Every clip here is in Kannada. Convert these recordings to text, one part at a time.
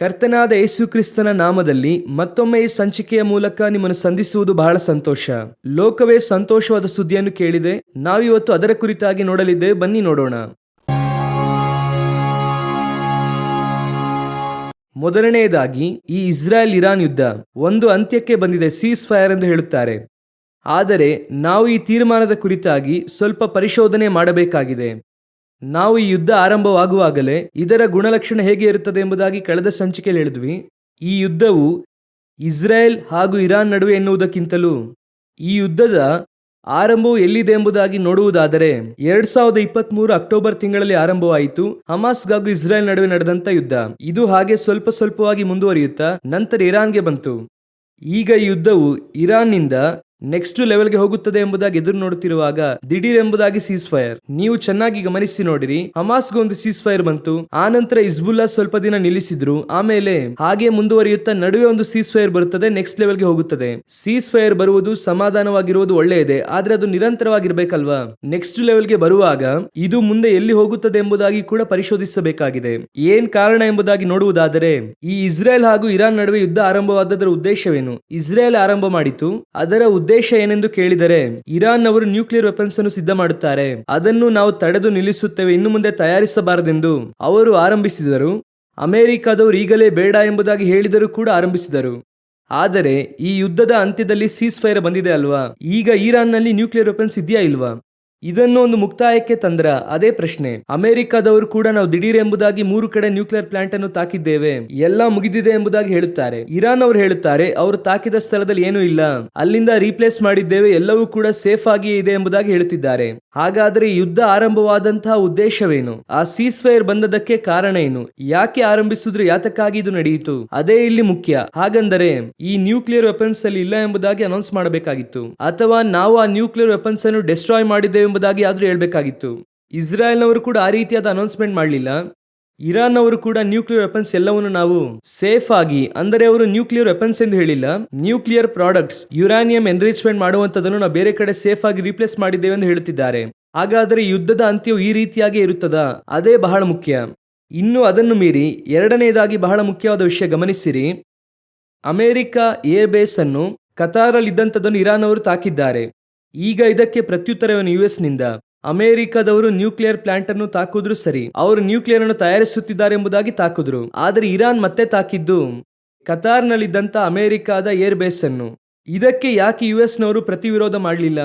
ಕರ್ತನಾದ ಯೇಸು ಕ್ರಿಸ್ತನ ನಾಮದಲ್ಲಿ ಮತ್ತೊಮ್ಮೆ ಈ ಸಂಚಿಕೆಯ ಮೂಲಕ ನಿಮ್ಮನ್ನು ಸಂಧಿಸುವುದು ಬಹಳ ಸಂತೋಷ. ಲೋಕವೇ ಸಂತೋಷವಾದ ಸುದ್ದಿಯನ್ನು ಕೇಳಿದೆ. ನಾವಿವತ್ತು ಅದರ ಕುರಿತಾಗಿ ನೋಡಲಿದ್ದೇವೆ ಬನ್ನಿ ನೋಡೋಣ. ಮೊದಲನೆಯದಾಗಿ ಈ ಇಸ್ರಾಯೇಲ್ ಇರಾನ್ ಯುದ್ಧ. ಒಂದು ಅಂತ್ಯಕ್ಕೆ ಬಂದಿದೆ ಸೀಸ್ ಫೈರ್ ಎಂದು ಹೇಳುತ್ತಾರೆ. ಆದರೆ ನಾವು ಈ ತೀರ್ಮಾನದ ಕುರಿತಾಗಿ ಸ್ವಲ್ಪ ಪರಿಶೋಧನೆ ಮಾಡಬೇಕಾಗಿದೆ. ನಾವು ಈ ಯುದ್ಧ ಆರಂಭವಾಗುವಾಗಲೇ ಇದರ ಗುಣಲಕ್ಷಣ ಹೇಗೆ ಇರುತ್ತದೆ ಎಂಬುದಾಗಿ ಕಳೆದ ಸಂಚಿಕೆಯಲ್ಲಿ ಹೇಳಿದ್ವಿ. ಈ ಯುದ್ಧವು ಇಸ್ರೇಲ್ ಹಾಗೂ ಇರಾನ್ ನಡುವೆ ಎನ್ನುವುದಕ್ಕಿಂತಲೂ ಈ ಯುದ್ಧದ ಆರಂಭವು ಎಲ್ಲಿದೆ ಎಂಬುದಾಗಿ ನೋಡುವುದಾದರೆ ಎರಡ್ ಸಾವಿರದ ಇಪ್ಪತ್ತ್ ಮೂರು ಅಕ್ಟೋಬರ್ ತಿಂಗಳಲ್ಲಿ ಆರಂಭವಾಯಿತು. ಹಮಾಸ್ ಹಾಗೂ ಇಸ್ರೇಲ್ ನಡುವೆ ನಡೆದಂತ ಯುದ್ಧ. ಇದು ಹಾಗೆ ಸ್ವಲ್ಪ ಸ್ವಲ್ಪವಾಗಿ ಮುಂದುವರಿಯುತ್ತಾ ನಂತರ ಇರಾನ್ಗೆ ಬಂತು. ಈಗ ಈ ಯುದ್ಧವು ಇರಾನ್ನಿಂದ ನೆಕ್ಸ್ಟ್ ಲೆವೆಲ್ಗೆ ಹೋಗುತ್ತದೆ ಎಂಬುದಾಗಿ ಎದುರು ನೋಡುತ್ತಿರುವಾಗ ದಿಢೀರ್ ಎಂಬುದಾಗಿ ಸೀಸ್ ಫೈರ್ ನೀವು ಚೆನ್ನಾಗಿ ಗಮನಿಸಿ ನೋಡಿರಿ. ಹಮಾಸ್ಗೆ ಒಂದು ಸೀಸ್ ಫೈರ್ ಬಂತು. ಆ ನಂತರ ಇಸ್ಬುಲ್ಲಾ ಸ್ವಲ್ಪ ದಿನ ನಿಲ್ಲಿಸಿದ್ರು. ಆಮೇಲೆ ಹಾಗೆ ಮುಂದುವರಿಯುತ್ತಾ ನಡುವೆ ಒಂದು ಸೀಸ್ ಫೈರ್ ಬರುತ್ತದೆ ನೆಕ್ಸ್ಟ್ ಲೆವೆಲ್ಗೆ ಹೋಗುತ್ತದೆ. ಸೀಸ್ ಫೈರ್ ಬರುವುದು ಸಮಾಧಾನವಾಗಿರುವುದು ಒಳ್ಳೆಯದೇ, ಆದ್ರೆ ಅದು ನಿರಂತರವಾಗಿರಬೇಕಲ್ವಾ? ನೆಕ್ಸ್ಟ್ ಲೆವೆಲ್ಗೆ ಬರುವಾಗ ಇದು ಮುಂದೆ ಎಲ್ಲಿ ಹೋಗುತ್ತದೆ ಎಂಬುದಾಗಿ ಕೂಡ ಪರಿಶೋಧಿಸಬೇಕಾಗಿದೆ. ಏನ್ ಕಾರಣ ಎಂಬುದಾಗಿ ನೋಡುವುದಾದರೆ, ಈ ಇಸ್ರೇಲ್ ಹಾಗೂ ಇರಾನ್ ನಡುವೆ ಯುದ್ಧ ಆರಂಭವಾದದರ ಉದ್ದೇಶವೇನು? ಇಸ್ರೇಲ್ ಆರಂಭ ಮಾಡಿತು. ಅದರ ಉದ್ದೇಶ ಏನೆಂದು ಕೇಳಿದರೆ, ಇರಾನ್ ಅವರು ನ್ಯೂಕ್ಲಿಯರ್ ವೆಪನ್ಸ್ ಅನ್ನು ಸಿದ್ಧ ಮಾಡುತ್ತಾರೆ. ಅದನ್ನು ನಾವು ತಡೆದು ನಿಲ್ಲಿಸುತ್ತೇವೆ, ಇನ್ನು ಮುಂದೆ ತಯಾರಿಸಬಾರದೆಂದು ಅವರು ಆರಂಭಿಸಿದರು. ಅಮೆರಿಕದವರು ಈಗಲೇ ಬೇಡ ಎಂಬುದಾಗಿ ಹೇಳಿದರೂ ಕೂಡ ಆರಂಭಿಸಿದರು. ಆದರೆ, ಈ ಯುದ್ಧದ ಅಂತ್ಯದಲ್ಲಿ ಸೀಸ್ ಫೈರ್ ಬಂದಿದೆ ಅಲ್ವಾ? ಈಗ ಇರಾನ್ನಲ್ಲಿ ನ್ಯೂಕ್ಲಿಯರ್ ವೆಪನ್ಸ್ ಇದೆಯಾ ಇಲ್ವಾ? ಇದನ್ನು ಒಂದು ಮುಕ್ತಾಯಕ್ಕೆ ತಂದ್ರ ಅದೇ ಪ್ರಶ್ನೆ. ಅಮೆರಿಕದವರು ಕೂಡ ನಾವು ದಿಢೀರ್ ಎಂಬುದಾಗಿ ಮೂರು ಕಡೆ ನ್ಯೂಕ್ಲಿಯರ್ ಪ್ಲಾಂಟ್ ಅನ್ನು ತಾಕಿದ್ದೇವೆ. ಎಲ್ಲ ಮುಗಿದಿದೆ ಎಂಬುದಾಗಿ ಹೇಳುತ್ತಾರೆ. ಇರಾನ್ ಅವರು ಹೇಳುತ್ತಾರೆ, ಅವರು ತಾಕಿದ ಸ್ಥಳದಲ್ಲಿ ಏನೂ ಇಲ್ಲ. ಅಲ್ಲಿಂದ ರೀಪ್ಲೇಸ್ ಮಾಡಿದ್ದೇವೆ, ಎಲ್ಲವೂ ಕೂಡ ಸೇಫ್ ಆಗಿ ಇದೆ ಎಂಬುದಾಗಿ ಹೇಳುತ್ತಿದ್ದಾರೆ. ಹಾಗಾದ್ರೆ ಯುದ್ಧ ಆರಂಭವಾದಂತಹ ಉದ್ದೇಶವೇನು? ಆ ಸೀಸ್ ಫೈರ್ ಬಂದದಕ್ಕೆ ಕಾರಣ ಏನು? ಯಾಕೆ ಆರಂಭಿಸಿದ್ರು ಯಾತಕ್ಕಾಗಿ ಇದು ನಡೆಯಿತು? ಅದೇ ಇಲ್ಲಿ ಮುಖ್ಯ. ಹಾಗಂದರೆ, ಈ ನ್ಯೂಕ್ಲಿಯರ್ ವೆಪನ್ಸ್ ಅಲ್ಲಿ ಇಲ್ಲ ಎಂಬುದಾಗಿ ಅನೌನ್ಸ್ ಮಾಡಬೇಕಾಗಿತ್ತು. ಅಥವಾ ನಾವು ಆ ನ್ಯೂಕ್ಲಿಯರ್ ವೆಪನ್ಸ್ ಅನ್ನು ಡೆಸ್ಟ್ರಾಯ್ ಮಾಡಿದ್ದೇವೆ ಎಂಬುದಾಗಿ ಆದರೂ ಹೇಳಬೇಕಾಗಿತ್ತು. ಇಸ್ರಾಯೇಲ್ನವರು ಕೂಡ ಆ ರೀತಿಯಾದ ಅನೌನ್ಸ್ಮೆಂಟ್ ಮಾಡಲಿಲ್ಲ. ಇರಾನ್ ಅವರು ಕೂಡ ನ್ಯೂಕ್ಲಿಯರ್ ವೆಪನ್ಸ್ ಎಲ್ಲವನ್ನು ನಾವು ಸೇಫ್ ಆಗಿ, ಅಂದರೆ ಅವರು ನ್ಯೂಕ್ಲಿಯರ್ ವೆಪನ್ಸ್ ಎಂದು ಹೇಳಿಲ್ಲ ನ್ಯೂಕ್ಲಿಯರ್ ಪ್ರಾಡಕ್ಟ್ಸ್ ಯುರಾನಿಯಂ ಎನ್ರಿಚ್ಮೆಂಟ್ ಮಾಡುವಂತದನ್ನು ನಾವು ಬೇರೆ ಕಡೆ ಸೇಫ್ ಆಗಿ ರೀಪ್ಲೇಸ್ ಮಾಡಿದ್ದೇವೆ ಎಂದು ಹೇಳುತ್ತಿದ್ದಾರೆ. ಹಾಗಾದರೆ ಯುದ್ಧದ ಅಂತ್ಯವು ಈ ರೀತಿಯಾಗಿ ಇರುತ್ತದಾ? ಅದೇ ಬಹಳ ಮುಖ್ಯ. ಇನ್ನು ಅದನ್ನು ಮೀರಿ ಎರಡನೆಯದಾಗಿ ಬಹಳ ಮುಖ್ಯವಾದ ವಿಷಯ ಗಮನಿಸಿರಿ. ಅಮೆರಿಕ ಏರ್ ಬೇಸ್ ಅನ್ನು ಕತಾರಲ್ಲಿದ್ದಂಥದ್ದನ್ನು ಇರಾನ್ ಅವರು ತಾಕಿದ್ದಾರೆ. ಈಗ ಇದಕ್ಕೆ ಪ್ರತ್ಯುತ್ತರವನ್ನು ಯುಎಸ್ನಿಂದ ಅಮೆರಿಕದವರು ನ್ಯೂಕ್ಲಿಯರ್ ಪ್ಲಾಂಟ್ ಅನ್ನು ತಾಕುದ್ರು ಸರಿ, ಅವರು ನ್ಯೂಕ್ಲಿಯರ್ ಅನ್ನು ತಯಾರಿಸುತ್ತಿದ್ದಾರೆ ಎಂಬುದಾಗಿ ತಾಕುದ್ರು. ಆದರೆ ಇರಾನ್ ಮತ್ತೆ ತಾಕಿದ್ದು? ಕತಾರ್ನಲ್ಲಿದ್ದಂಥ ಅಮೆರಿಕದ ಏರ್ ಬೇಸ್ ಅನ್ನು ಇದಕ್ಕೆ ಯಾಕೆ ಯುಎಸ್ ನವರು ಪ್ರತಿವಿರೋಧ ಮಾಡಲಿಲ್ಲ?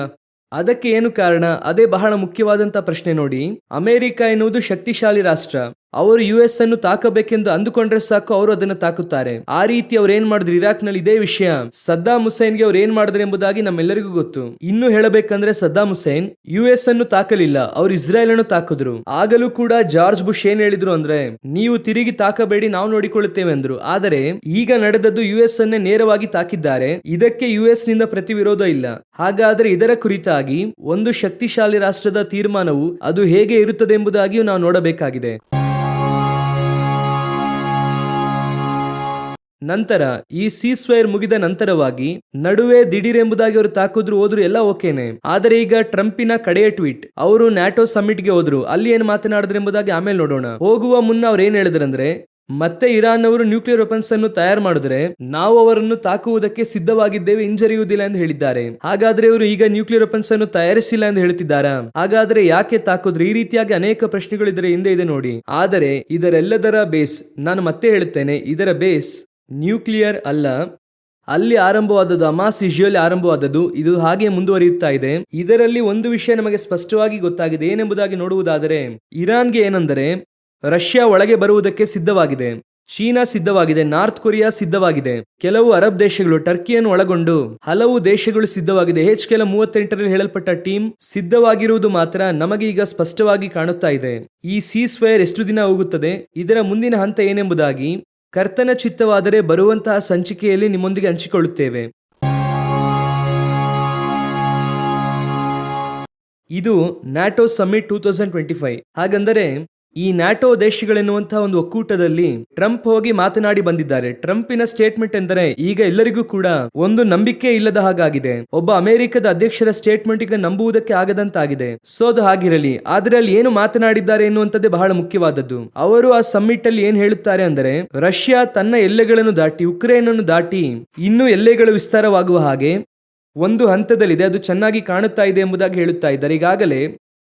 ಅದಕ್ಕೆ ಏನು ಕಾರಣ? ಅದೇ ಬಹಳ ಮುಖ್ಯವಾದಂಥ ಪ್ರಶ್ನೆ ನೋಡಿ. ಅಮೆರಿಕ ಎನ್ನುವುದು ಶಕ್ತಿಶಾಲಿ ರಾಷ್ಟ್ರ. ಅವರು ಯು ಎಸ್ ಅನ್ನು ತಾಕಬೇಕೆಂದು ಅಂದುಕೊಂಡ್ರೆ ಸಾಕು, ಅವರು ಅದನ್ನು ತಾಕುತ್ತಾರೆ. ಆ ರೀತಿ ಅವ್ರು ಏನ್ ಮಾಡಿದ್ರು? ಇರಾಕ್ನಲ್ಲಿ ಇದೇ ವಿಷಯ. ಸದ್ದಾಂ ಹುಸೈನ್ಗೆ ಅವ್ರು ಏನ್ ಮಾಡಿದ್ರು ಎಂಬುದಾಗಿ ನಮ್ಮೆಲ್ಲರಿಗೂ ಗೊತ್ತು. ಇನ್ನು ಹೇಳಬೇಕಂದ್ರೆ ಸದ್ದಾಂ ಹುಸೇನ್ ಯು ಎಸ್ ಅನ್ನು ತಾಕಲಿಲ್ಲ, ಅವ್ರು ಇಸ್ರೇಲ್ ಅನ್ನು ತಾಕಿದ್ರು. ಆಗಲೂ ಕೂಡ ಜಾರ್ಜ್ ಬುಷ್ ಏನ್ ಹೇಳಿದ್ರು ಅಂದ್ರೆ, ನೀವು ತಿರುಗಿ ತಾಕಬೇಡಿ, ನಾವು ನೋಡಿಕೊಳ್ಳುತ್ತೇವೆ ಅಂದ್ರು ಆದರೆ, ಈಗ ನಡೆದದ್ದು ಯು ಎಸ್ ಅನ್ನೇ ನೇರವಾಗಿ ತಾಕಿದ್ದಾರೆ. ಇದಕ್ಕೆ ಯು ಎಸ್ನಿಂದ ಪ್ರತಿವಿರೋಧ ಇಲ್ಲ. ಹಾಗಾದ್ರೆ ಇದರ ಕುರಿತಾಗಿ ಒಂದು ಶಕ್ತಿಶಾಲಿ ರಾಷ್ಟ್ರದ ತೀರ್ಮಾನವು ಅದು ಹೇಗೆ ಇರುತ್ತದೆ ಎಂಬುದಾಗಿಯೂ ನಾವು ನೋಡಬೇಕಾಗಿದೆ. ನಂತರ ಈ ಸೀಸ್ವೈರ್ ಮುಗಿದ ನಂತರವಾಗಿ ನಡುವೆ ದಿಢೀರೆಂಬುದಾಗಿ ಅವರು ತಾಕಿದ್ರು ಹೋದ್ರು ಎಲ್ಲ ಓಕೆನೆ. ಆದರೆ ಈಗ ಟ್ರಂಪಿನ ಕಡೆಯ ಟ್ವೀಟ್, ಅವರು ನ್ಯಾಟೋ ಸಮ್ಮಿಟ್ಗೆ ಹೋದ್ರು, ಅಲ್ಲಿ ಏನ್ ಮಾತನಾಡಿದ್ರು ಎಂಬುದಾಗಿ ಆಮೇಲೆ ನೋಡೋಣ. ಹೋಗುವ ಮುನ್ನ ಅವ್ರು ಏನ್ ಹೇಳಿದ್ರಂದ್ರೆ, ಮತ್ತೆ ಇರಾನ್ ಅವರು ನ್ಯೂಕ್ಲಿಯರ್ ವೆಪನ್ಸ್ ಅನ್ನು ತಯಾರು ಮಾಡಿದ್ರೆ, ನಾವು ಅವರನ್ನು ತಾಕುವುದಕ್ಕೆ ಸಿದ್ಧವಾಗಿದ್ದೇವೆ, ಹಿಂಜರಿಯುವುದಿಲ್ಲ ಎಂದು ಹೇಳಿದ್ದಾರೆ. ಹಾಗಾದ್ರೆ ಅವರು ಈಗ ನ್ಯೂಕ್ಲಿಯರ್ ವೆಪನ್ಸ್ ಅನ್ನು ತಯಾರಿಸಿಲ್ಲ ಎಂದು ಹೇಳ್ತಿದ್ದಾರಾ? ಹಾಗಾದ್ರೆ ಯಾಕೆ ತಾಕುದ್ರು? ಈ ರೀತಿಯಾಗಿ ಅನೇಕ ಪ್ರಶ್ನೆಗಳು ಇದರ ಹಿಂದೆ ಇದೆ ನೋಡಿ. ಆದರೆ ಇದರೆಲ್ಲದರ ಬೇಸ್, ನಾನು ಮತ್ತೆ ಹೇಳುತ್ತೇನೆ, ಇದರ ಬೇಸ್ ನ್ಯೂಕ್ಲಿಯರ್ ಅಲ್ಲ. ಅಲ್ಲಿ ಆರಂಭವಾದದ್ದು ಅಮಾಸ್ ಇಶ್ಯೂಲಿ ಆರಂಭವಾದದ್ದು. ಇದು ಹಾಗೆ ಮುಂದುವರಿಯುತ್ತಾ ಇದೆ. ಇದರಲ್ಲಿ ಒಂದು ವಿಷಯ ನಮಗೆ ಸ್ಪಷ್ಟವಾಗಿ ಗೊತ್ತಾಗಿದೆ. ಏನೆಂಬುದಾಗಿ ನೋಡುವುದಾದರೆ, ಇರಾನ್ಗೆ ಏನೆಂದರೆ, ರಷ್ಯಾ ಒಳಗೆ ಬರುವುದಕ್ಕೆ ಸಿದ್ಧವಾಗಿದೆ. ಚೀನಾ ಸಿದ್ಧವಾಗಿದೆ. ನಾರ್ತ್ ಕೊರಿಯಾ ಸಿದ್ಧವಾಗಿದೆ. ಕೆಲವು ಅರಬ್ ದೇಶಗಳು, ಟರ್ಕಿಯನ್ನು ಒಳಗೊಂಡು ಹಲವು ದೇಶಗಳು ಸಿದ್ಧವಾಗಿದೆ. ಹೆಚ್ ಕೆಲ ಮೂವತ್ತೆಂಟರಲ್ಲಿ ಹೇಳಲ್ಪಟ್ಟ ಟೀಮ್ ಸಿದ್ಧವಾಗಿರುವುದು ಮಾತ್ರ ನಮಗೆ ಈಗ ಸ್ಪಷ್ಟವಾಗಿ ಕಾಣುತ್ತಾ ಇದೆ. ಈ ಸೀಸ್ ಫೈರ್ ಎಷ್ಟು ದಿನ ಹೋಗುತ್ತದೆ? ಇದರ ಮುಂದಿನ ಹಂತ ಏನೆಂಬುದಾಗಿ ಕರ್ತನ ಚಿತ್ತವಾದರೆ ಬರುವಂತಹ ಸಂಚಿಕೆಯಲ್ಲಿ ನಿಮ್ಮೊಂದಿಗೆ ಹಂಚಿಕೊಳ್ಳುತ್ತೇವೆ. ಇದು NATO summit two thousand twenty five. ಹಾಗಂದರೆ ಈ ನ್ಯಾಟೋ ದೇಶಗಳೆನ್ನುವಂತಹ ಒಂದು ಒಕ್ಕೂಟದಲ್ಲಿ ಟ್ರಂಪ್ ಹೋಗಿ ಮಾತನಾಡಿ ಬಂದಿದ್ದಾರೆ. ಟ್ರಂಪಿನ ಸ್ಟೇಟ್ಮೆಂಟ್ ಎಂದರೆ ಈಗ ಎಲ್ಲರಿಗೂ ಕೂಡ ಒಂದು ನಂಬಿಕೆ ಇಲ್ಲದ ಹಾಗಾಗಿದೆ. ಒಬ್ಬ ಅಮೆರಿಕದ ಅಧ್ಯಕ್ಷರ ಸ್ಟೇಟ್ಮೆಂಟ್ ಈಗ ನಂಬುವುದಕ್ಕೆ ಆಗದಂತಾಗಿದೆ. ಸೊ ಅದು ಹಾಗಿರಲಿ ಆದ್ರೆ ಅಲ್ಲಿ ಏನು ಮಾತನಾಡಿದ್ದಾರೆ ಎನ್ನುವಂಥದ್ದೇ ಬಹಳ ಮುಖ್ಯವಾದದ್ದು. ಅವರು ಆ ಸಮ್ಮಿಟ್ ಅಲ್ಲಿ ಏನ್ ಹೇಳುತ್ತಾರೆ ಅಂದರೆ, ರಷ್ಯಾ ತನ್ನ ಎಲ್ಲೆಗಳನ್ನು ದಾಟಿ ಉಕ್ರೇನ್ ಅನ್ನು ದಾಟಿ ಇನ್ನೂ ಎಲ್ಲೆಗಳು ವಿಸ್ತಾರವಾಗುವ ಹಾಗೆ ಒಂದು ಹಂತದಲ್ಲಿದೆ. ಅದು ಚೆನ್ನಾಗಿ ಕಾಣುತ್ತಾ ಇದೆ ಎಂಬುದಾಗಿ ಹೇಳುತ್ತಾ ಇದ್ದಾರೆ. ಈಗಾಗಲೇ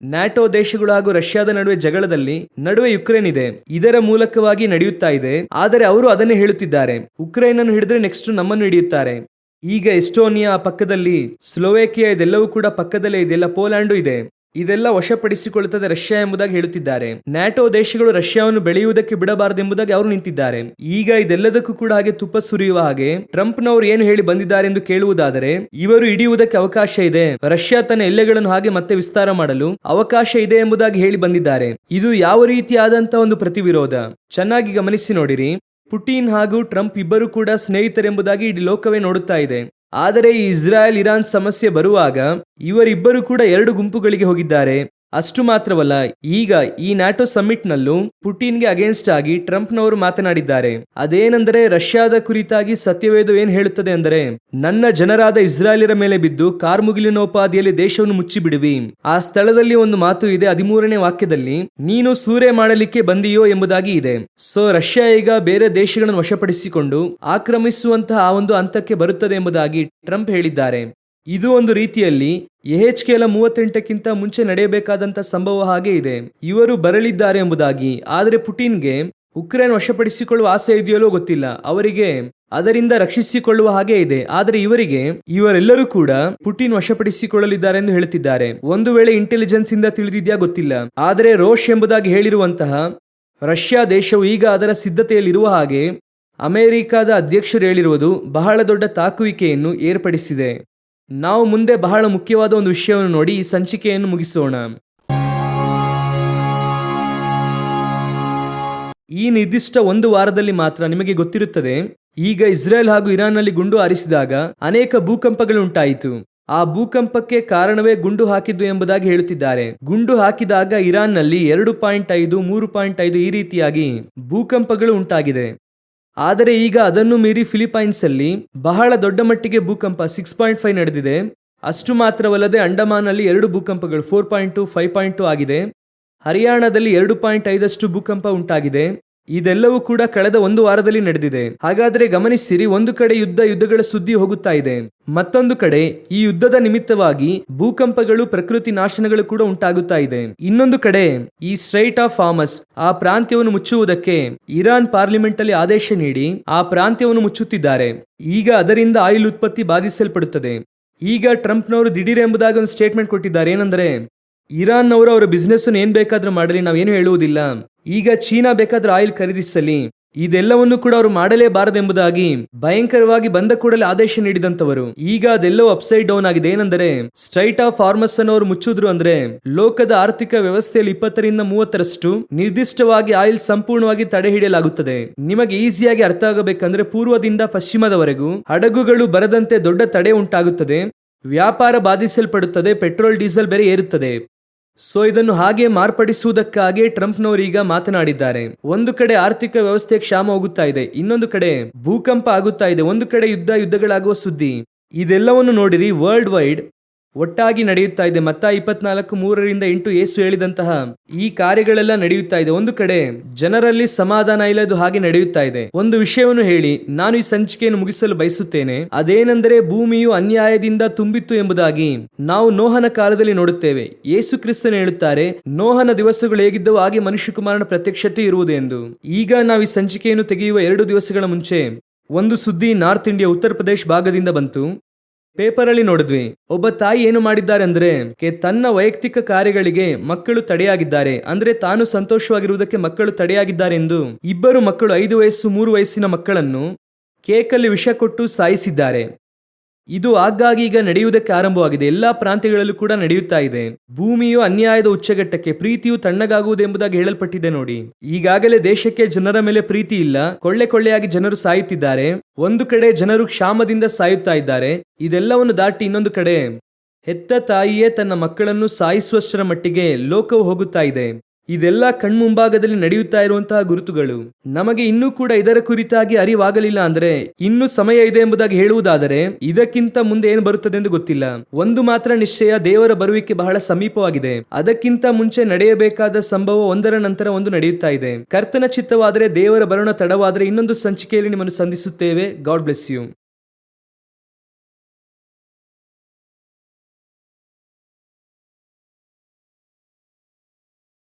ನ್ಯಾಟೋ ದೇಶಗಳು ಹಾಗೂ ರಷ್ಯಾದ ನಡುವೆ ಜಗಳದಲ್ಲಿ ನಡುವೆ ಯುಕ್ರೇನ್ ಇದೆ. ಇದರ ಮೂಲಕವಾಗಿ ನಡೆಯುತ್ತಾ ಇದೆ. ಆದರೆ ಅವರು ಅದನ್ನೇ ಹೇಳುತ್ತಿದ್ದಾರೆ. ಉಕ್ರೇನ್ ಅನ್ನು ಹಿಡಿದ್ರೆ ನೆಕ್ಸ್ಟ್ ನಮ್ಮನ್ನು ಹಿಡಿಯುತ್ತಾರೆ. ಈಗ ಎಸ್ಟೋನಿಯಾ ಪಕ್ಕದಲ್ಲಿ ಸ್ಲೋವೇಕಿಯಾ ಇದೆಲ್ಲವೂ ಕೂಡ ಪಕ್ಕದಲ್ಲೇ ಇದೆಲ್ಲ ಪೋಲ್ಯಾಂಡು ಇದೆ. ಇದೆಲ್ಲ ವಶಪಡಿಸಿಕೊಳ್ಳುತ್ತದೆ ರಷ್ಯಾ ಎಂಬುದಾಗಿ ಹೇಳುತ್ತಿದ್ದಾರೆ. ನ್ಯಾಟೋ ದೇಶಗಳು ರಷ್ಯಾವನ್ನು ಬೆಳೆಯುವುದಕ್ಕೆ ಬಿಡಬಾರದೆಂಬುದಾಗಿ ಅವರು ನಿಂತಿದ್ದಾರೆ. ಈಗ ಇದೆಲ್ಲದಕ್ಕೂ ಕೂಡ ಹಾಗೆ ತುಪ್ಪ ಸುರಿಯುವ ಹಾಗೆ ಟ್ರಂಪ್ನವರು ಏನು ಹೇಳಿ ಬಂದಿದ್ದಾರೆ ಎಂದು ಕೇಳುವುದಾದರೆ, ಇವರು ಹಿಡಿಯುವುದಕ್ಕೆ ಅವಕಾಶ ಇದೆ. ರಷ್ಯಾ ತನ್ನ ಎಲ್ಲೆಗಳನ್ನು ಹಾಗೆ ಮತ್ತೆ ವಿಸ್ತಾರ ಮಾಡಲು ಅವಕಾಶ ಇದೆ ಎಂಬುದಾಗಿ ಹೇಳಿ ಬಂದಿದ್ದಾರೆ. ಇದು ಯಾವ ರೀತಿಯಾದಂತಹ ಒಂದು ಪ್ರತಿವಿರೋಧ? ಚೆನ್ನಾಗಿ ಗಮನಿಸಿ ನೋಡಿರಿ. ಪುಟಿನ್ ಹಾಗೂ ಟ್ರಂಪ್ ಇಬ್ಬರು ಕೂಡ ಸ್ನೇಹಿತರೆಂಬುದಾಗಿ ಇಡೀ ಲೋಕವೇ ನೋಡುತ್ತಾ ಇದೆ. ಆದರೆ ಈ ಇಸ್ರಾಯೇಲ್ ಇರಾನ್ ಸಮಸ್ಯೆ ಬರುವಾಗ ಇವರಿಬ್ಬರು ಕೂಡ ಎರಡು ಗುಂಪುಗಳಿಗೆ ಹೋಗಿದ್ದಾರೆ. ಅಷ್ಟು ಮಾತ್ರವಲ್ಲ, ಈಗ ಈ ನ್ಯಾಟೋ ಸಮ್ಮಿಟ್ನಲ್ಲೂ ಪುಟಿನ್ಗೆ ಅಗೇನ್ಸ್ಟ್ ಆಗಿ ಟ್ರಂಪ್ನವರು ಮಾತನಾಡಿದ್ದಾರೆ. ಅದೇನೆಂದರೆ ರಷ್ಯಾದ ಕುರಿತಾಗಿ ಸತ್ಯವೇದ ಏನ್ ಹೇಳುತ್ತದೆ ಅಂದರೆ, ನನ್ನ ಜನರಾದ ಇಸ್ರಾಯೇಲರ ಮೇಲೆ ಬಿದ್ದು ಕಾರ್ಮುಗಿಲಿನೋಪಾದಿಯಲ್ಲಿ ದೇಶವನ್ನು ಮುಚ್ಚಿಬಿಡುವಿ. ಆ ಸ್ಥಳದಲ್ಲಿ ಒಂದು ಮಾತು ಇದೆ, ಹದಿಮೂರನೇ ವಾಕ್ಯದಲ್ಲಿ, ನೀನು ಸೂರೆ ಮಾಡಲಿಕ್ಕೆ ಬಂದಿಯೋ ಎಂಬುದಾಗಿ ಇದೆ. ಸೊ, ರಷ್ಯಾ ಈಗ ಬೇರೆ ದೇಶಗಳನ್ನು ವಶಪಡಿಸಿಕೊಂಡು ಆಕ್ರಮಿಸುವಂತಹ ಆ ಒಂದು ಹಂತಕ್ಕೆ ಬರುತ್ತದೆ ಎಂಬುದಾಗಿ ಟ್ರಂಪ್ ಹೇಳಿದ್ದಾರೆ. ಇದು ಒಂದು ರೀತಿಯಲ್ಲಿ ಎಚ್ ಕೆಲ ಮೂವತ್ತೆಂಟಕ್ಕಿಂತ ಮುಂಚೆ ನಡೆಯಬೇಕಾದಂಥ ಸಂಭವ ಹಾಗೆ ಇದೆ. ಇವರು ಬರಲಿದ್ದಾರೆ ಎಂಬುದಾಗಿ, ಆದರೆ ಪುಟಿನ್ಗೆ ಉಕ್ರೇನ್ ವಶಪಡಿಸಿಕೊಳ್ಳುವ ಆಸೆ ಇದೆಯಲ್ಲೋ ಗೊತ್ತಿಲ್ಲ. ಅವರಿಗೆ ಅದರಿಂದ ರಕ್ಷಿಸಿಕೊಳ್ಳುವ ಹಾಗೆ ಇದೆ. ಆದರೆ ಇವರಿಗೆ, ಇವರೆಲ್ಲರೂ ಕೂಡ ಪುಟಿನ್ ವಶಪಡಿಸಿಕೊಳ್ಳಲಿದ್ದಾರೆ ಎಂದು ಹೇಳುತ್ತಿದ್ದಾರೆ. ಒಂದು ವೇಳೆ ಇಂಟೆಲಿಜೆನ್ಸ್ ಇಂದ ತಿಳಿದಿದ್ಯಾ ಗೊತ್ತಿಲ್ಲ. ಆದರೆ ರೋಷ್ ಎಂಬುದಾಗಿ ಹೇಳಿರುವಂತಹ ರಷ್ಯಾ ದೇಶವು ಈಗ ಅದರ ಸಿದ್ಧತೆಯಲ್ಲಿರುವ ಹಾಗೆ ಅಮೆರಿಕದ ಅಧ್ಯಕ್ಷರು ಹೇಳಿರುವುದು ಬಹಳ ದೊಡ್ಡ ತಾಕುವಿಕೆಯನ್ನು ಏರ್ಪಡಿಸಿದೆ. ನಾವು ಮುಂದೆ ಬಹಳ ಮುಖ್ಯವಾದ ಒಂದು ವಿಷಯವನ್ನು ನೋಡಿ ಈ ಸಂಚಿಕೆಯನ್ನು ಮುಗಿಸೋಣ. ಈ ನಿರ್ದಿಷ್ಟ ಒಂದು ವಾರದಲ್ಲಿ ಮಾತ್ರ ನಿಮಗೆ ಗೊತ್ತಿರುತ್ತದೆ, ಈಗ ಇಸ್ರೇಲ್ ಹಾಗೂ ಇರಾನ್ನಲ್ಲಿ ಗುಂಡು ಹಾರಿಸಿದಾಗ ಅನೇಕ ಭೂಕಂಪಗಳು ಉಂಟಾಯಿತು. ಆ ಭೂಕಂಪಕ್ಕೆ ಕಾರಣವೇ ಗುಂಡು ಹಾಕಿದ್ದು ಎಂಬುದಾಗಿ ಹೇಳುತ್ತಿದ್ದಾರೆ. ಗುಂಡು ಹಾಕಿದಾಗ ಇರಾನ್ನಲ್ಲಿ ಎರಡು ಪಾಯಿಂಟ್ ಐದು, ಮೂರು ಪಾಯಿಂಟ್ ಐದು ಈ ರೀತಿಯಾಗಿ ಭೂಕಂಪಗಳು ಉಂಟಾಗಿದೆ. ಆದರೆ ಈಗ ಅದನ್ನು ಮೀರಿ ಫಿಲಿಪೈನ್ಸ್ ಅಲ್ಲಿ ಬಹಳ ದೊಡ್ಡ ಮಟ್ಟಿಗೆ ಭೂಕಂಪ ಸಿಕ್ಸ್ ಪಾಯಿಂಟ್ ಫೈವ್ ನಡೆದಿದೆ. ಅಷ್ಟು ಮಾತ್ರವಲ್ಲದೆ ಅಂಡಮಾನಲ್ಲಿ ಎರಡು ಭೂಕಂಪಗಳು four point two five point two ಆಗಿದೆ. ಹರಿಯಾಣದಲ್ಲಿ ಎರಡು ಪಾಯಿಂಟ್ ಐದಷ್ಟು ಭೂಕಂಪ ಉಂಟಾಗಿದೆ. ಇದೆಲ್ಲವೂ ಕೂಡ ಕಳೆದ ಒಂದು ವಾರದಲ್ಲಿ ನಡೆದಿದೆ. ಹಾಗಾದ್ರೆ ಗಮನಿಸಿರಿ, ಒಂದು ಕಡೆ ಯುದ್ಧ ಯುದ್ಧಗಳ ಸುದ್ದಿ ಹೋಗುತ್ತಾ ಇದೆ. ಮತ್ತೊಂದು ಕಡೆ, ಈ ಯುದ್ಧದ ನಿಮಿತ್ತವಾಗಿ ಭೂಕಂಪಗಳು, ಪ್ರಕೃತಿ ನಾಶನಗಳು ಕೂಡ ಉಂಟಾಗುತ್ತಾ ಇದೆ. ಇನ್ನೊಂದು ಕಡೆ, ಈ ಸ್ಟ್ರೈಟ್ ಆಫ್ ಫಾರ್ಮಸ್ ಆ ಪ್ರಾಂತ್ಯವನ್ನು ಮುಚ್ಚುವುದಕ್ಕೆ ಇರಾನ್ ಪಾರ್ಲಿಮೆಂಟ್ ಅಲ್ಲಿ ಆದೇಶ ನೀಡಿ, ಆ ಪ್ರಾಂತ್ಯವನ್ನು ಮುಚ್ಚುತ್ತಿದ್ದಾರೆ. ಈಗ ಅದರಿಂದ ಆಯಿಲ್ ಉತ್ಪತ್ತಿ ಬಾಧಿಸಲ್ಪಡುತ್ತದೆ. ಈಗ ಟ್ರಂಪ್ನವರು ದಿಢೀರ್ ಎಂಬುದಾಗಿ ಒಂದು ಸ್ಟೇಟ್ಮೆಂಟ್ ಕೊಟ್ಟಿದ್ದಾರೆ. ಏನಂದ್ರೆ, ಇರಾನ್ನವರು ಅವರ ಬಿಸ್ನೆಸ್ ಏನ್ ಬೇಕಾದ್ರೂ ಮಾಡಲಿ, ನಾವೇನು ಹೇಳುವುದಿಲ್ಲ. ಈಗ ಚೀನಾ ಬೇಕಾದ್ರೆ ಆಯಿಲ್ ಖರೀದಿಸಲಿ. ಇದೆಲ್ಲವನ್ನು ಕೂಡ ಅವರು ಮಾಡಲೇಬಾರದೆಂಬುದಾಗಿ ಭಯಂಕರವಾಗಿ ಬಂದ ಕೂಡಲೇ ಆದೇಶ ನೀಡಿದಂತವರು ಈಗ ಅದೆಲ್ಲವೂ ಅಪ್ಸೈಡ್ ಡೌನ್ ಆಗಿದೆ. ಏನಂದರೆ ಸ್ಟ್ರೈಟ್ ಆಫ್ ಫಾರ್ಮಸ್ ಅವರು ಮುಚ್ಚಿದ್ರು ಅಂದ್ರೆ, ಲೋಕದ ಆರ್ಥಿಕ ವ್ಯವಸ್ಥೆಯಲ್ಲಿ ಇಪ್ಪತ್ತರಿಂದ ಮೂವತ್ತರಷ್ಟು ನಿರ್ದಿಷ್ಟವಾಗಿ ಆಯಿಲ್ ಸಂಪೂರ್ಣವಾಗಿ ತಡೆ ಹಿಡಿಯಲಾಗುತ್ತದೆ. ನಿಮಗೆ ಈಸಿಯಾಗಿ ಅರ್ಥ ಆಗಬೇಕಂದ್ರೆ, ಪೂರ್ವದಿಂದ ಪಶ್ಚಿಮದವರೆಗೂ ಹಡಗುಗಳು ಬರದಂತೆ ದೊಡ್ಡ ತಡೆ ಉಂಟಾಗುತ್ತದೆ. ವ್ಯಾಪಾರ ಬಾಧಿಸಲ್ಪಡುತ್ತದೆ. ಪೆಟ್ರೋಲ್, ಡೀಸೆಲ್ ಬೆಲೆ ಏರುತ್ತದೆ. ಸೊ ಇದನ್ನು ಹಾಗೆ ಮಾರ್ಪಡಿಸುವುದಕ್ಕಾಗಿ ಈಗ ಮಾತನಾಡಿದ್ದಾರೆ. ಒಂದು ಕಡೆ ಆರ್ಥಿಕ ವ್ಯವಸ್ಥೆ ಕ್ಷಾಮ ಹೋಗುತ್ತಾ ಇದೆ, ಇನ್ನೊಂದು ಕಡೆ ಭೂಕಂಪ ಆಗುತ್ತಾ ಇದೆ, ಒಂದು ಕಡೆ ಯುದ್ಧ, ಯುದ್ಧಗಳಾಗುವ ಸುದ್ದಿ. ಇದೆಲ್ಲವನ್ನು ನೋಡಿರಿ ವರ್ಲ್ಡ್ ವೈಡ್ ಒಟ್ಟಾಗಿ ನಡೆಯುತ್ತಾ ಇದೆ. ಮತ್ತ ಇಪ್ಪತ್ನಾಲ್ಕು ಮೂರರಿಂದ ಎಂಟು ಏಸು ಹೇಳಿದಂತಹ ಈ ಕಾರ್ಯಗಳೆಲ್ಲ ನಡೆಯುತ್ತಾ ಇದೆ. ಒಂದು ಕಡೆ ಜನರಲ್ಲಿ ಸಮಾಧಾನ ಇಲ್ಲದು ಹಾಗೆ ನಡೆಯುತ್ತಾ ಇದೆ. ಒಂದು ವಿಷಯವನ್ನು ಹೇಳಿ, ನಾನು ಈ ಸಂಚಿಕೆಯನ್ನು ಮುಗಿಸಲು ಬಯಸುತ್ತೇನೆ. ಅದೇನೆಂದರೆ ಭೂಮಿಯು ಅನ್ಯಾಯದಿಂದ ತುಂಬಿತ್ತು ಎಂಬುದಾಗಿ ನಾವು ನೋಹನ ಕಾಲದಲ್ಲಿ ನೋಡುತ್ತೇವೆ. ಯೇಸು ಕ್ರಿಸ್ತನು ಹೇಳುತ್ತಾರೆ, ನೋಹನ ದಿವಸಗಳು ಹೇಗಿದ್ದವು, ಹಾಗೆ ಮನುಷ್ಯಕುಮಾರನ ಪ್ರತ್ಯಕ್ಷತೆ ಇರುವುದೆಂದು ಈಗ ನಾವು ಈ ಸಂಚಿಕೆಯನ್ನು ತೆಗೆಯುವ ಎರಡು ದಿವಸಗಳ ಮುಂಚೆ ಒಂದು ಸುದ್ದಿ ನಾರ್ತ್ ಇಂಡಿಯಾ ಉತ್ತರ ಪ್ರದೇಶ ಭಾಗದಿಂದ ಬಂತು. ಪೇಪರ್ ಅಲ್ಲಿ ನೋಡಿದ್ವಿ, ಒಬ್ಬ ತಾಯಿ ಏನು ಮಾಡಿದ್ದಾರೆ ಅಂದ್ರೆ ತನ್ನ ವೈಯಕ್ತಿಕ ಕಾರ್ಯಗಳಿಗೆ ಮಕ್ಕಳು ತಡೆಯಾಗಿದ್ದಾರೆ. ಅಂದ್ರೆ ತಾನು ಸಂತೋಷವಾಗಿರುವುದಕ್ಕೆ ಮಕ್ಕಳು ತಡೆಯಾಗಿದ್ದಾರೆ ಎಂದು ಇಬ್ಬರು ಮಕ್ಕಳು ಐದು ವಯಸ್ಸು, ಮೂರು ವಯಸ್ಸಿನ ಮಕ್ಕಳನ್ನು ಕೇಕಲ್ಲಿ ವಿಷ ಕೊಟ್ಟು ಸಾಯಿಸಿದ್ದಾರೆ. ಇದು ಆಗಾಗ ಈಗ ನಡೆಯುವುದಕ್ಕೆ ಆರಂಭವಾಗಿದೆ. ಎಲ್ಲಾ ಪ್ರಾಂತ್ಯಗಳಲ್ಲೂ ಕೂಡ ನಡೆಯುತ್ತಾ ಇದೆ. ಭೂಮಿಯು ಅನ್ಯಾಯದ ಉಚ್ಚಘಟ್ಟಕ್ಕೆ ಪ್ರೀತಿಯು ತಣ್ಣಗಾಗುವುದೆಂಬುದಾಗಿ ಹೇಳಲ್ಪಟ್ಟಿದೆ ನೋಡಿ. ಈಗಾಗಲೇ ದೇಶಕ್ಕೆ ಜನರ ಮೇಲೆ ಪ್ರೀತಿ ಇಲ್ಲ. ಕೊಳ್ಳೆ ಕೊಳ್ಳೆಯಾಗಿ ಜನರು ಸಾಯುತ್ತಿದ್ದಾರೆ. ಒಂದು ಕಡೆ ಜನರು ಕ್ಷಾಮದಿಂದ ಸಾಯುತ್ತಾ ಇದ್ದಾರೆ. ಇದೆಲ್ಲವನ್ನು ದಾಟಿ ಇನ್ನೊಂದು ಕಡೆ ಹೆತ್ತ ತಾಯಿಯೇ ತನ್ನ ಮಕ್ಕಳನ್ನು ಸಾಯಿಸುವಷ್ಟರ ಮಟ್ಟಿಗೆ ಲೋಕವು ಹೋಗುತ್ತಾ ಇದೆ. ಇದೆಲ್ಲ ಕಣ್ಮುಂಭಾಗದಲ್ಲಿ ನಡೆಯುತ್ತಾ ಇರುವಂತಹ ಗುರುತುಗಳು. ನಮಗೆ ಇನ್ನೂ ಕೂಡ ಇದರ ಕುರಿತಾಗಿ ಅರಿವಾಗಲಿಲ್ಲ ಅಂದ್ರೆ ಇನ್ನು ಸಮಯ ಇದೆ ಎಂಬುದಾಗಿ ಹೇಳುವುದಾದರೆ ಇದಕ್ಕಿಂತ ಮುಂದೆ ಏನು ಬರುತ್ತದೆ ಎಂದು ಗೊತ್ತಿಲ್ಲ. ಒಂದು ಮಾತ್ರ ನಿಶ್ಚಯ ದೇವರ ಬರುವಿಕೆ ಬಹಳ ಸಮೀಪವಾಗಿದೆ. ಅದಕ್ಕಿಂತ ಮುಂಚೆ ನಡೆಯಬೇಕಾದ ಸಂಭವ ಒಂದರ ನಂತರ ಒಂದು ನಡೆಯುತ್ತಾ ಇದೆ. ಕರ್ತನ ಚಿತ್ತವಾದರೆ ದೇವರ ಬರೋಣ ತಡವಾದರೆ ಇನ್ನೊಂದು ಸಂಚಿಕೆಯಲ್ಲಿ ನಿಮ್ಮನ್ನು ಸಂಧಿಸುತ್ತೇವೆ. God bless you.